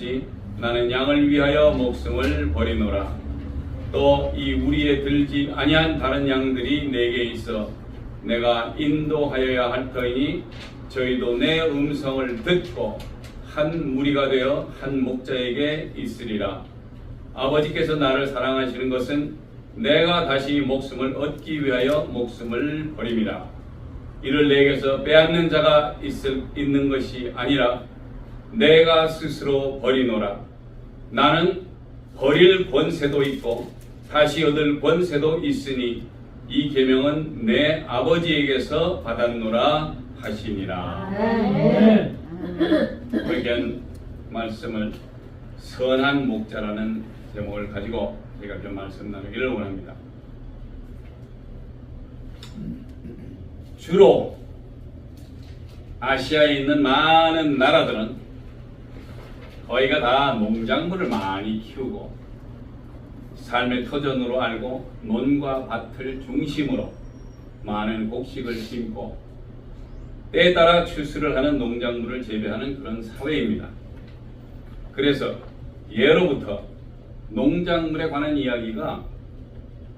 같이 나는 양을 위하여 목숨을 버리노라. 또 이 우리에 들지 아니한 다른 양들이 내게 있어 내가 인도하여야 할 터이니 저희도 내 음성을 듣고 한 무리가 되어 한 목자에게 있으리라. 아버지께서 나를 사랑하시는 것은 내가 다시 목숨을 얻기 위하여 목숨을 버림이라. 이를 내게서 빼앗는 자가 있을, 있는 것이 아니라 내가 스스로 버리노라. 나는 버릴 권세도 있고 다시 얻을 권세도 있으니 이 계명은 내 아버지에게서 받았노라 하시니라. 의견 말씀을 선한 목자라는 제목을 가지고 제가 좀 말씀 나누기를 원합니다. 주로 아시아에 있는 많은 나라들은 거의가 다 농작물을 많이 키우고 삶의 터전으로 알고 논과 밭을 중심으로 많은 곡식을 심고 때에 따라 추수를 하는 농작물을 재배하는 그런 사회입니다. 그래서 예로부터 농작물에 관한 이야기가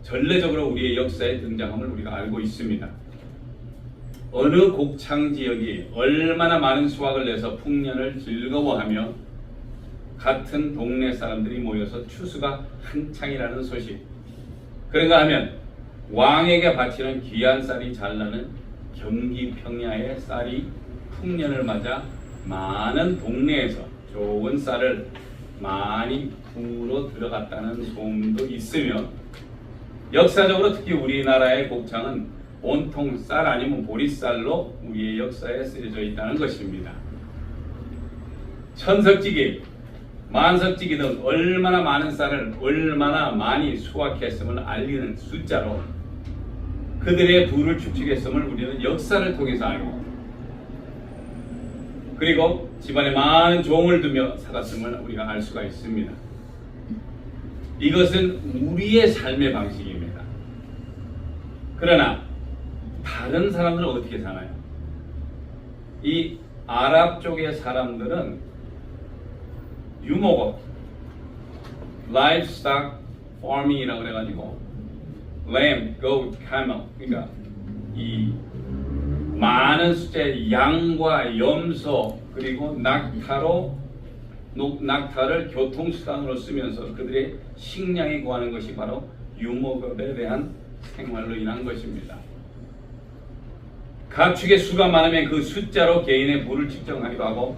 전례적으로 우리의 역사에 등장함을 우리가 알고 있습니다. 어느 곡창 지역이 얼마나 많은 수확을 내서 풍년을 즐거워하며 같은 동네 사람들이 모여서 추수가 한창이라는 소식. 그런가 하면 왕에게 바치는 귀한 쌀이 잘 나는 경기 평야의 쌀이 풍년을 맞아 많은 동네에서 좋은 쌀을 많이 부로 들어갔다는 소문도 있으며 역사적으로 특히 우리나라의 곡창은 온통 쌀 아니면 보리쌀로 우리의 역사에 쓰여져 있다는 것입니다. 천석지기, 만석지기 등 얼마나 많은 쌀을 얼마나 많이 수확했음을 알리는 숫자로 그들의 부를 축적했음을 우리는 역사를 통해서 알고 그리고 집안에 많은 종을 두며 살았음을 우리가 알 수가 있습니다. 이것은 우리의 삶의 방식입니다. 그러나 다른 사람들은 어떻게 사나요? 이 아랍 쪽의 사람들은 유목업, livestock farming이라고 그래가지고 lamb, goat, camel 그러니까 이 많은 숫자의 양과 염소 그리고 낙타로 녹- 낙타를 교통수단으로 쓰면서 그들의 식량에 구하는 것이 바로 유목업에 대한 생활로 인한 것입니다. 가축의 수가 많으면 그 숫자로 개인의 부를 측정하기도 하고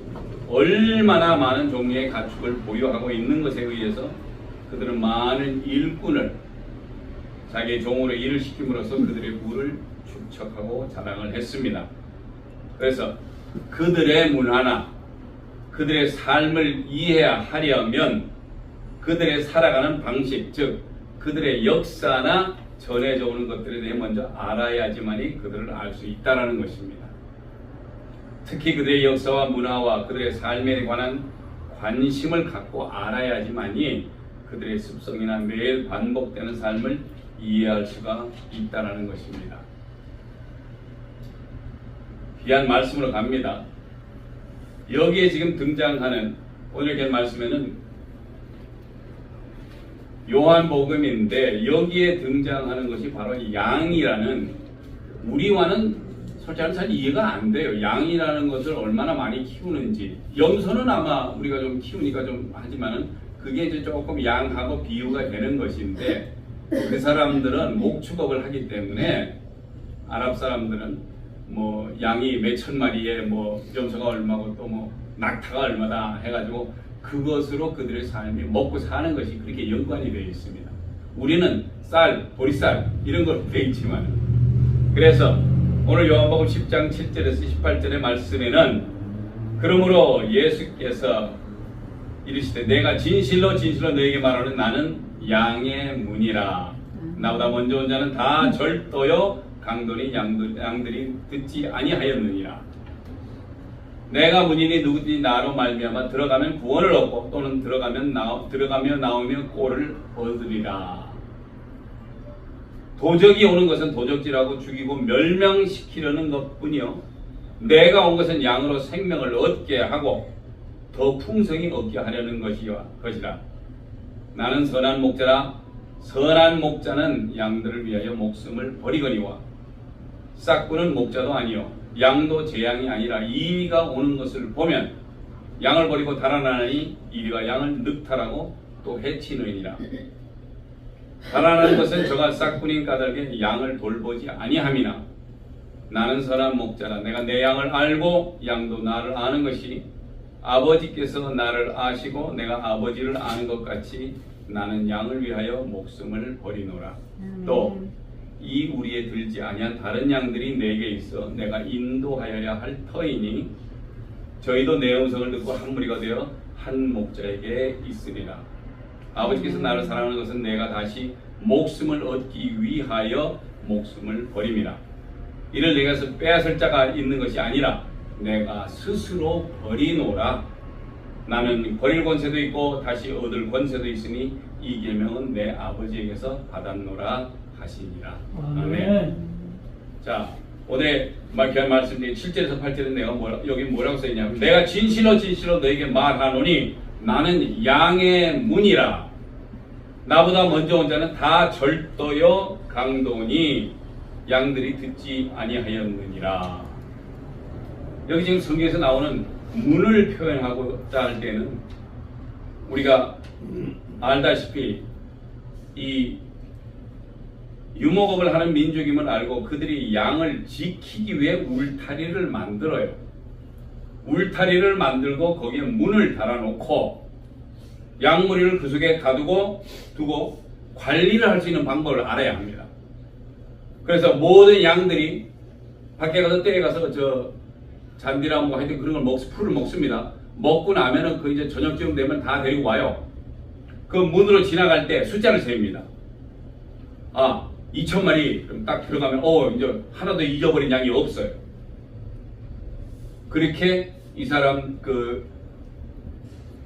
얼마나 많은 종류의 가축을 보유하고 있는 것에 의해서 그들은 많은 일꾼을 자기의 종으로 일을 시킴으로써 그들의 부를 축적하고 자랑을 했습니다. 그래서 그들의 문화나 그들의 삶을 이해하려면 그들의 살아가는 방식, 즉 그들의 역사나 전해져 오는 것들에 대해 먼저 알아야지만이 그들을 알 수 있다는 것입니다. 특히 그들의 역사와 문화와 그들의 삶에 관한 관심을 갖고 알아야지만이 그들의 습성이나 매일 반복되는 삶을 이해할 수가 있다는 것입니다. 귀한 말씀으로 갑니다. 여기에 지금 등장하는 오늘 게 말씀에는 요한복음인데 여기에 등장하는 것이 바로 양이라는 우리와는 솔직히 잘 이해가 안 돼요. 양이라는 것을 얼마나 많이 키우는지 염소는 아마 우리가 좀 키우니까 좀 하지만은 그게 이제 조금 양하고 비유가 되는 것인데 그 사람들은 목축업을 하기 때문에 아랍 사람들은 뭐 양이 몇 천 마리에 뭐 염소가 얼마고 또 뭐 낙타가 얼마다 해가지고 그것으로 그들의 삶이 먹고 사는 것이 그렇게 연관이 되어 있습니다. 우리는 쌀, 보리쌀 이런 걸 되어 있지만 그래서 오늘 요한복음 10장 7절에서 18절의 말씀에는 그러므로 예수께서 이르시되 내가 진실로 진실로 너에게 말하는 나는 양의 문이라. 나보다 먼저 온 자는 다 절도요 강도니 양들, 양들이 듣지 아니하였느니라. 내가 문이니 누구든지 나로 말미암아 들어가면 구원을 얻고 또는 들어가면 나 들어가며 나오며 꼴을 얻으리라 도적이 오는 것은 도적질하고 죽이고 멸망시키려는 것뿐이요. 내가 온 것은 양으로 생명을 얻게 하고 더 풍성히 얻게 하려는 것이라. 나는 선한 목자라. 선한 목자는 양들을 위하여 목숨을 버리거니와 싹구는 목자도 아니요. 양도 재양이 아니라 이리가 오는 것을 보면 양을 버리고 달아나니 이리가 양을 늑탈하고 또 해치느니라 달아나는 것은 저가 싹군인 까닭에 양을 돌보지 아니함이나 나는 선한 목자라. 내가 내 양을 알고 양도 나를 아는 것이 아버지께서 나를 아시고 내가 아버지를 아는 것 같이 나는 양을 위하여 목숨을 버리노라. 또이 우리에 들지 아니한 다른 양들이 내게 있어 내가 인도하여야 할 터이니 저희도 내 음성을 듣고 한 무리가 되어 한 목자에게 있으리라 아버지께서 나를 사랑하는 것은 내가 다시 목숨을 얻기 위하여 목숨을 버림이라 이를 내게서 빼앗을 자가 있는 것이 아니라 내가 스스로 버리노라. 나는 버릴 권세도 있고 다시 얻을 권세도 있으니 이 계명은 내 아버지에게서 받았노라 하시니라 아멘. 자 오늘 말 귀한 말씀 중에 7절에서 8절은 내가 뭐라, 여기 뭐라고 써있냐면 내가 진실로 진실로 너에게 말하노니 나는 양의 문이라. 나보다 먼저 온 자는 다 절도요 강도니 양들이 듣지 아니하였느니라. 여기 지금 성경에서 나오는 문을 표현하고자 할 때는 우리가 알다시피 이 유목업을 하는 민족임을 알고 그들이 양을 지키기 위해 울타리를 만들어요. 울타리를 만들고 거기에 문을 달아놓고 양무리를 그 속에 가두고 두고 관리를 할 수 있는 방법을 알아야 합니다. 그래서 모든 양들이 밖에 가서 떼에 가서 저 잔디나 뭐 하여튼 그런 걸 먹, 풀을 먹습니다. 먹고 나면은 그 이제 저녁쯤 되면 다 데리고 와요. 그 문으로 지나갈 때 숫자를 셉니다. 아, 2천 마리 그럼 딱 들어가면 어 이제 하나도 잊어버린 양이 없어요. 그렇게 이 사람 그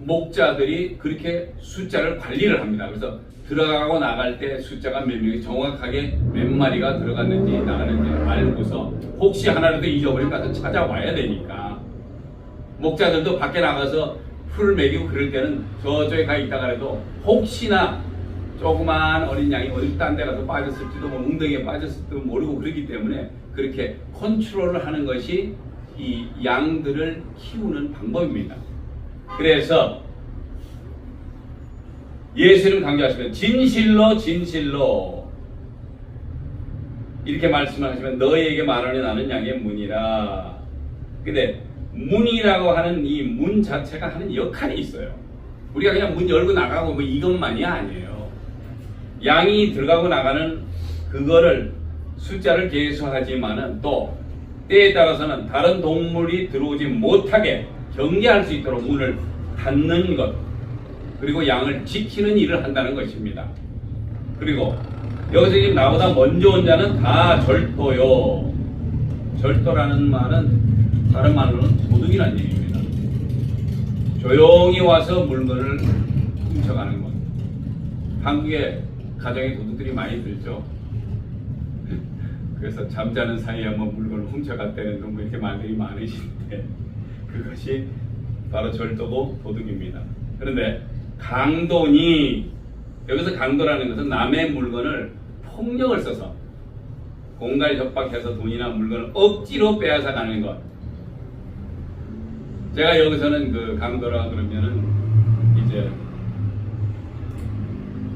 목자들이 그렇게 숫자를 관리를 합니다. 그래서 들어가고 나갈 때 숫자가 몇 명이 정확하게 몇 마리가 들어갔는지 나가는지 알고서 혹시 하나라도 잊어버리면 가서 찾아와야 되니까 목자들도 밖에 나가서 풀 먹이고 그럴 때는 저쪽에 가 있다가라도 혹시나 조그만 어린 양이 어디 딴 데 가서 빠졌을지도 뭐 웅덩이에 빠졌을지도 모르고 그러기 때문에 그렇게 컨트롤을 하는 것이 이 양들을 키우는 방법입니다. 그래서 예수님 강조하시면 진실로 진실로 이렇게 말씀을 하시면 너희에게 말하는 나는 양의 문이라. 근데 문이라고 하는 이 문 자체가 하는 역할이 있어요. 우리가 그냥 문 열고 나가고 뭐 이것만이 아니에요. 양이 들어가고 나가는 그거를 숫자를 계수하지만은 또 때에 따라서는 다른 동물이 들어오지 못하게 경계할 수 있도록 문을 닫는 것 그리고 양을 지키는 일을 한다는 것입니다. 그리고 여기서 지금 나보다 먼저 온 자는 다 절도요. 절도라는 말은 다른 말로는 도둑이라는 얘기입니다. 조용히 와서 물건을 훔쳐가는 것. 한국에 가정에 도둑들이 많이 들죠. 그래서 잠자는 사이에 뭐 물건을 훔쳐갔다는 둥뭐 이렇게 말들이 많으신데 그것이 바로 절도고 도둑입니다. 그런데 강도니 여기서 강도라는 것은 남의 물건을 폭력을 써서 공갈 협박해서 돈이나 물건을 억지로 빼앗아 가는 것. 제가 여기서는 그 강도라 그러면은 이제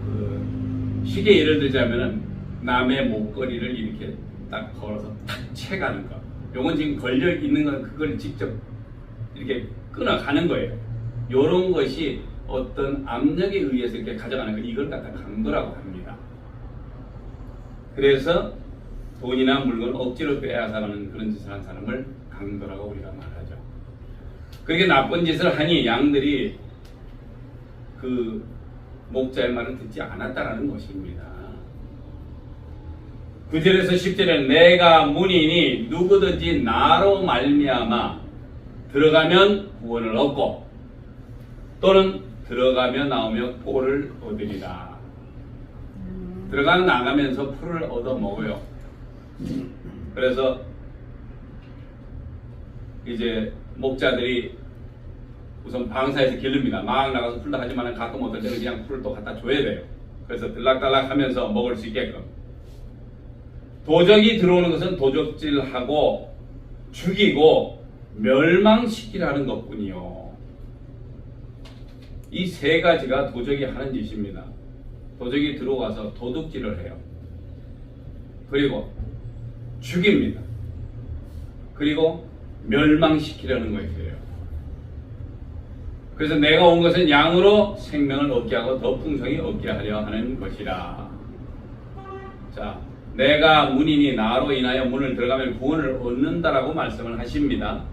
그 쉽게 예를 들자면은 남의 목걸이를 이렇게 딱 걸어서 탁 채가는 거. 요건 지금 걸려 있는 건 그걸 직접 이렇게 끊어가는 거예요. 요런 것이 어떤 압력에 의해서 이렇게 가져가는 거 이걸 갖다 강도라고 합니다. 그래서 돈이나 물건 억지로 빼앗아가는 그런 짓을 한 사람을 강도라고 우리가 말하죠. 그렇게 나쁜 짓을 하니 양들이 그 목자의 말을 듣지 않았다라는 것입니다. 9절에서 10절에 내가 문이니 누구든지 나로 말미암아 들어가면 구원을 얻고 또는 들어가며 나오며 꼴을 얻으리라. 들어가 나가면서 풀을 얻어 먹어요. 그래서 이제 목자들이 우선 방사에서 기릅니다. 막 나가서 풀다 하지만 가끔 어떨 때는 그냥 풀을 또 갖다 줘야 돼요. 그래서 들락달락 하면서 먹을 수 있게끔. 도적이 들어오는 것은 도적질하고 죽이고 멸망시키라는 것뿐이요. 이 세 가지가 도적이 하는 짓입니다. 도적이 들어와서 도둑질을 해요. 그리고 죽입니다. 그리고 멸망시키려는 것이에요. 그래서 내가 온 것은 양으로 생명을 얻게 하고 더 풍성히 얻게 하려 하는 것이라. 자, 내가 문이니 나로 인하여 문을 들어가면 구원을 얻는다라고 말씀을 하십니다.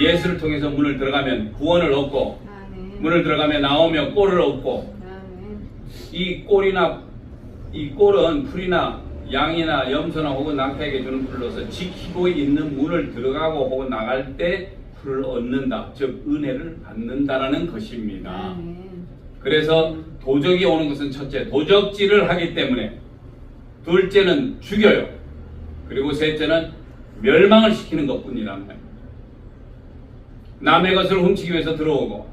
예수를 통해서 문을 들어가면 구원을 얻고. 문을 들어가면 나오면 꼴을 얻고. 이 꼴이나 이 꼴은 풀이나 양이나 염소나 혹은 낙타에게 주는 풀로서 지키고 있는 문을 들어가고 혹은 나갈 때 풀을 얻는다. 즉 은혜를 받는다라는 것입니다. 그래서 도적이 오는 것은 첫째 도적질을 하기 때문에 둘째는 죽여요. 그리고 셋째는 멸망을 시키는 것뿐이란 말이에요. 남의 것을 훔치기 위해서 들어오고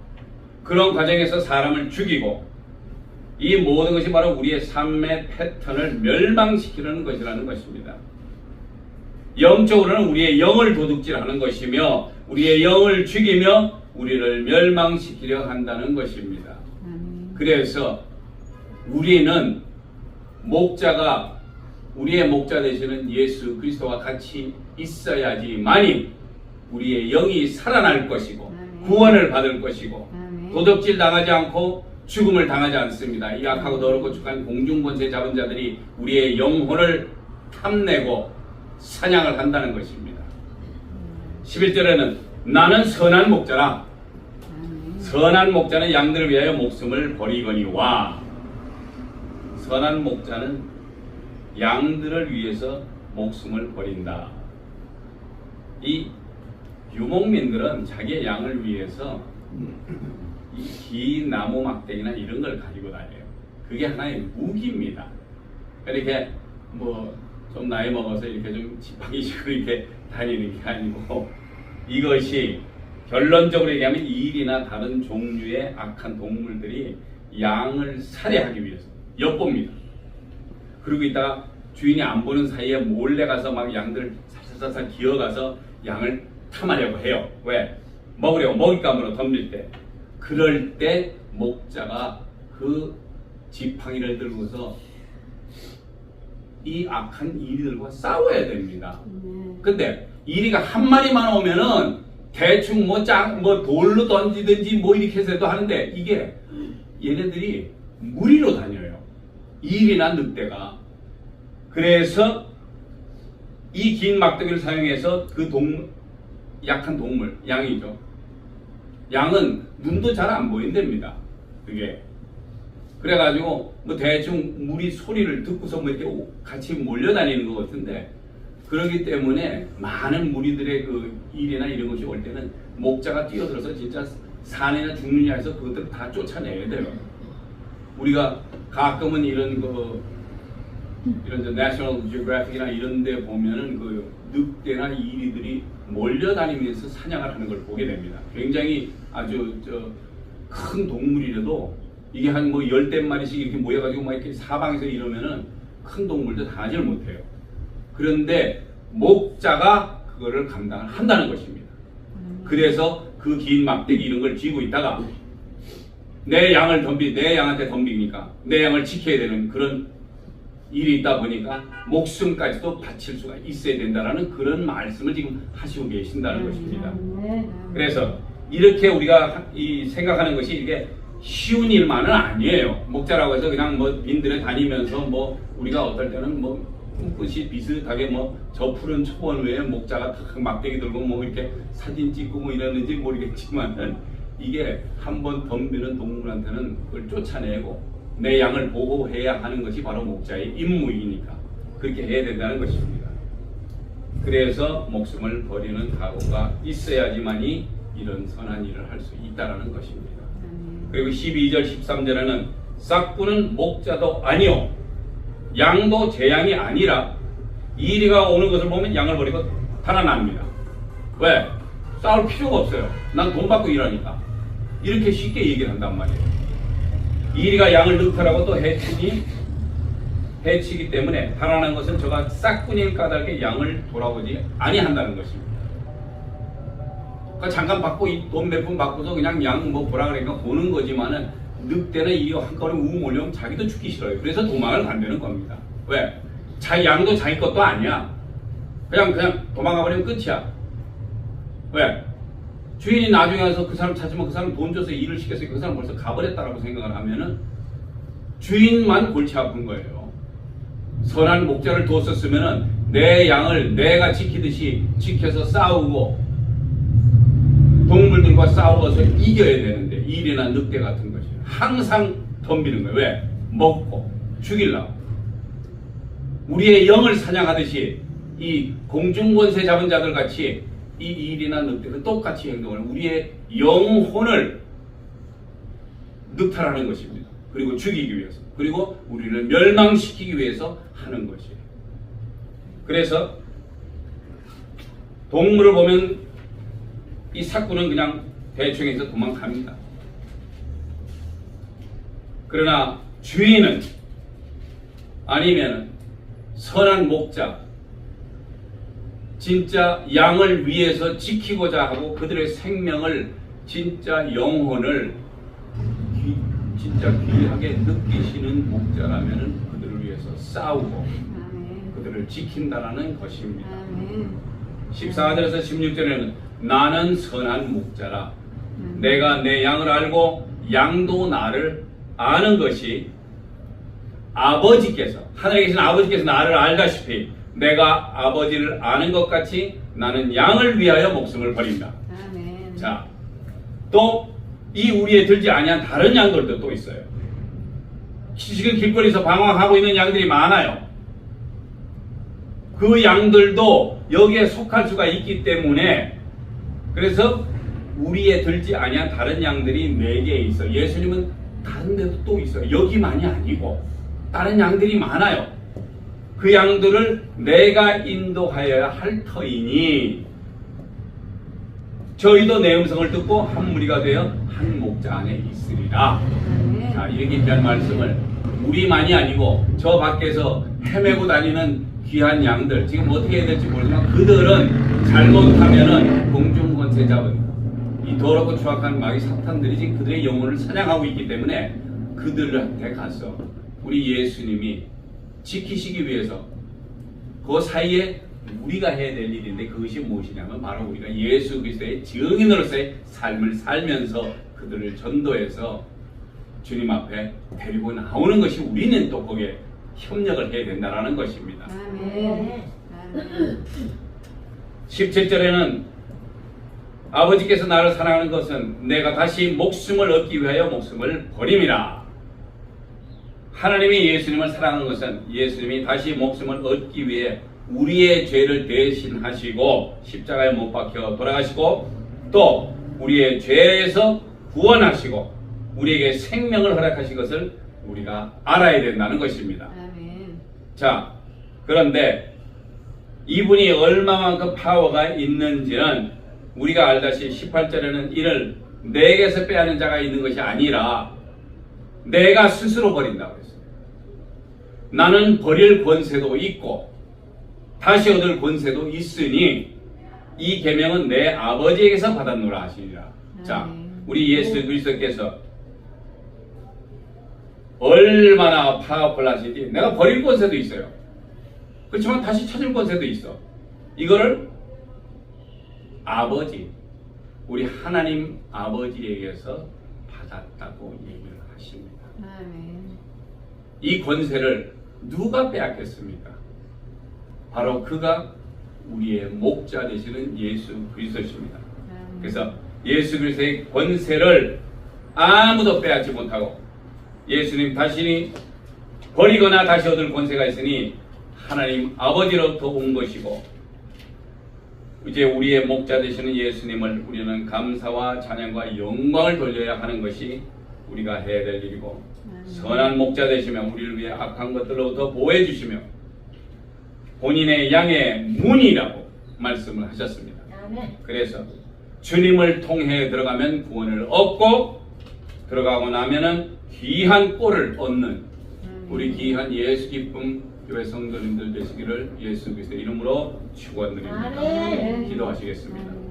그런 과정에서 사람을 죽이고 이 모든 것이 바로 우리의 삶의 패턴을 멸망시키려는 것이라는 것입니다. 영적으로는 우리의 영을 도둑질하는 것이며 우리의 영을 죽이며 우리를 멸망시키려 한다는 것입니다. 그래서 우리는 목자가 우리의 목자 되시는 예수 그리스도와 같이 있어야지만이 우리의 영이 살아날 것이고. 구원을 받을 것이고. 도덕질 당하지 않고 죽음을 당하지 않습니다. 이 악하고 더럽고 축한 공중권세 잡은 자들이 우리의 영혼을 탐내고 사냥을 한다는 것입니다. 11절에는 나는 선한 목자라. 선한 목자는 양들을 위하여 목숨을 버리거니와 선한 목자는 양들을 위해서 목숨을 버린다. 이 유목민들은 자기의 양을 위해서 이 긴 나무 막대기나 이런 걸 가지고 다녀요. 그게 하나의 무기입니다. 이렇게 뭐 좀 나이 먹어서 이렇게 좀 지팡이 쥐고 이렇게 다니는 게 아니고 이것이 결론적으로 얘기하면 일이나 다른 종류의 악한 동물들이 양을 살해하기 위해서 엿봅니다. 그리고 이따가 주인이 안 보는 사이에 몰래 가서 막 양들 살살살살 기어가서 양을 탐하려고 해요. 왜? 먹으려고 먹잇감으로 덤빌 때. 그럴 때 목자가 그 지팡이를 들고서 이 악한 이리들과 싸워야 됩니다. 네. 근데 이리가 한 마리만 오면은 대충 뭐 짱, 뭐 돌로 던지든지 뭐 이렇게 해서도 하는데 이게 얘네들이 무리로 다녀요. 일이나 늑대가. 그래서 이 긴 막대기를 사용해서 그 동, 약한 동물, 양이죠. 양은 눈도 잘 안 보인답니다. 그게. 그래가지고 뭐 대충 무리 소리를 듣고서 뭐 이렇게 오- 같이 몰려다니는 것 같은데 그러기 때문에 많은 무리들의 그 일이나 이런 것이 올 때는 목자가 뛰어들어서 진짜 산이나 죽느냐 해서 그것들을 다 쫓아내야 돼요. 우리가 가끔은 이런 그 이런 저 내셔널 지오그래픽이나 이런 데 보면은 그 늑대나 이리들이 몰려다니면서 사냥을 하는 걸 보게 됩니다. 굉장히 아주 저 큰 동물이라도 이게 한 뭐 열댓 마리씩 이렇게 모여가지고 막 이렇게 사방에서 이러면은 큰 동물도 다 하지를 못해요. 그런데 목자가 그거를 감당을 한다는 것입니다. 그래서 그 긴 막대기 이런 걸 쥐고 있다가 내 양을 덤비 내 양한테 덤비니까 내 양을 지켜야 되는 그런 일이 있다 보니까 목숨까지도 바칠 수가 있어야 된다라는 그런 말씀을 지금 하시고 계신다는 것입니다. 네. 그래서 이렇게 우리가 하- 이 생각하는 것이 이게 쉬운 일만은 아니에요. 목자라고 해서 그냥 뭐 빈들에 다니면서 뭐 우리가 어떨 때는 뭐 꿈꾸시 비슷하게 뭐 저 푸른 초원 외에 목자가 탁 막대기 들고 뭐 이렇게 사진 찍고 뭐 이러는지 모르겠지만은 이게 한 번 덤비는 동물한테는 그걸 쫓아내고 내 양을 보호해야 하는 것이 바로 목자의 임무이니까 그렇게 해야 된다는 것입니다. 그래서 목숨을 버리는 각오가 있어야지만이 이런 선한 일을 할 수 있다라는 것입니다. 그리고 12절 13절에는 싹구는 목자도 아니요 양도 제 양이 아니라 이리가 오는 것을 보면 양을 버리고 달아납니다. 왜? 싸울 필요가 없어요. 난 돈 받고 일하니까. 이렇게 쉽게 얘기를 한단 말이에요. 이리가 양을 늑탈하고 또 해치니 해치기 때문에 바라는 것은 저가 싹군일 까닭에 양을 돌아오지 아니한다는 것입니다. 그러니까 잠깐 받고 돈 몇 푼 받고서 그냥 양 뭐 보라 그러니까 보는 거지만은 늑대는 이 한꺼번에 우 몰려오면 자기도 죽기 싫어요. 그래서 도망을 간다는 겁니다. 왜? 자기 양도 자기 것도 아니야. 그냥 그냥 도망가 버리면 끝이야. 왜? 주인이 나중에 와서 그 사람 찾으면 그 사람 돈 줘서 일을 시켰으니까 그 사람 벌써 가버렸다라고 생각을 하면은 주인만 골치 아픈 거예요. 선한 목자를 뒀었으면은 내 양을 내가 지키듯이 지켜서 싸우고 동물들과 싸워서 이겨야 되는데 일이나 늑대 같은 것이 항상 덤비는 거예요. 왜? 먹고 죽이려고. 우리의 영을 사냥하듯이 이 공중권세 잡은 자들 같이 이 일이나 늑대는 똑같이 행동을 우리의 영혼을 늑탈하는 것입니다. 그리고 죽이기 위해서. 그리고 우리를 멸망시키기 위해서 하는 것이에요. 그래서 동물을 보면 이 사꾸는 그냥 대충 해서 도망갑니다. 그러나 주인은 아니면 선한 목자, 진짜 양을 위해서 지키고자 하고 그들의 생명을 진짜 영혼을 귀- 진짜 귀하게 느끼시는 목자라면 그들을 위해서 싸우고. 그들을 지킨다라는 것입니다. 아멘. 14절에서 16절에는 나는 선한 목자라 음. 내가 내 양을 알고 양도 나를 아는 것이 아버지께서 하늘에 계신 아버지께서 나를 알다시피 내가 아버지를 아는 것 같이 나는 양을 위하여 목숨을 버린다. 아멘. 자, 또 이 우리에 들지 아니한 다른 양들도 또 있어요. 지금 길거리에서 방황하고 있는 양들이 많아요. 그 양들도 여기에 속할 수가 있기 때문에 그래서 우리에 들지 아니한 다른 양들이 네 개 있어. 예수님은 다른 데도 또 있어요. 여기만이 아니고 다른 양들이 많아요. 그 양들을 내가 인도하여야 할 터이니 저희도 내 음성을 듣고 한 무리가 되어 한 목자 안에 있으리라. 아멘. 자, 이렇게 귀한 말씀을 우리만이 아니고 저 밖에서 헤매고 다니는 귀한 양들 지금 어떻게 해야 될지 모르지만 그들은 잘못하면은 공중권세 잡은 이 더럽고 추악한 마귀 사탄들이 지금 그들의 영혼을 사냥하고 있기 때문에 그들한테 가서 우리 예수님이 지키시기 위해서 그 사이에 우리가 해야 될 일인데 그것이 무엇이냐면 바로 우리가 예수 그리스도의 증인으로서의 삶을 살면서 그들을 전도해서 주님 앞에 데리고 나오는 것이 우리는 또 거기에 협력을 해야 된다라는 것입니다. 아멘. 아멘. 17절에는 아버지께서 나를 사랑하는 것은 내가 다시 목숨을 얻기 위하여 목숨을 버림이라. 하나님이 예수님을 사랑하는 것은 예수님이 다시 목숨을 얻기 위해 우리의 죄를 대신하시고 십자가에 못 박혀 돌아가시고 또 우리의 죄에서 구원하시고 우리에게 생명을 허락하신 것을 우리가 알아야 된다는 것입니다. 아멘. 자, 그런데 이분이 얼마만큼 파워가 있는지는 우리가 알다시피 18절에는 이를 내게서 빼앗는 자가 있는 것이 아니라 내가 스스로 버린다고. 나는 버릴 권세도 있고 다시 얻을 권세도 있으니 이 계명은 내 아버지에게서 받았노라 하시니라. 자, 우리 예수 그리스도께서 얼마나 파워풀 하시지? 내가 버릴 권세도 있어요. 그렇지만 다시 찾을 권세도 있어. 이거를 아버지, 우리 하나님 아버지에게서 받았다고 얘기를 하십니다. 아멘. 이 권세를 누가 빼앗겼습니까? 바로 그가 우리의 목자 되시는 예수 그리스도십니다. 아멘. 그래서 예수 그리스도의 권세를 아무도 빼앗지 못하고 예수님 자신이 버리거나 다시 얻을 권세가 있으니 하나님 아버지로부터 온 것이고 이제 우리의 목자 되시는 예수님을 우리는 감사와 찬양과 영광을 돌려야 하는 것이 우리가 해야 될 일이고 선한 목자 되시며 우리를 위해 악한 것들로부터 보호해 주시며 본인의 양의 문이라고 말씀을 하셨습니다. 그래서 주님을 통해 들어가면 구원을 얻고 들어가고 나면은 귀한 꼴을 얻는 우리 귀한 예수 기쁨 교회 성도님들 되시기를 예수 그리스도의 이름으로 축원드립니다. 기도하시겠습니다.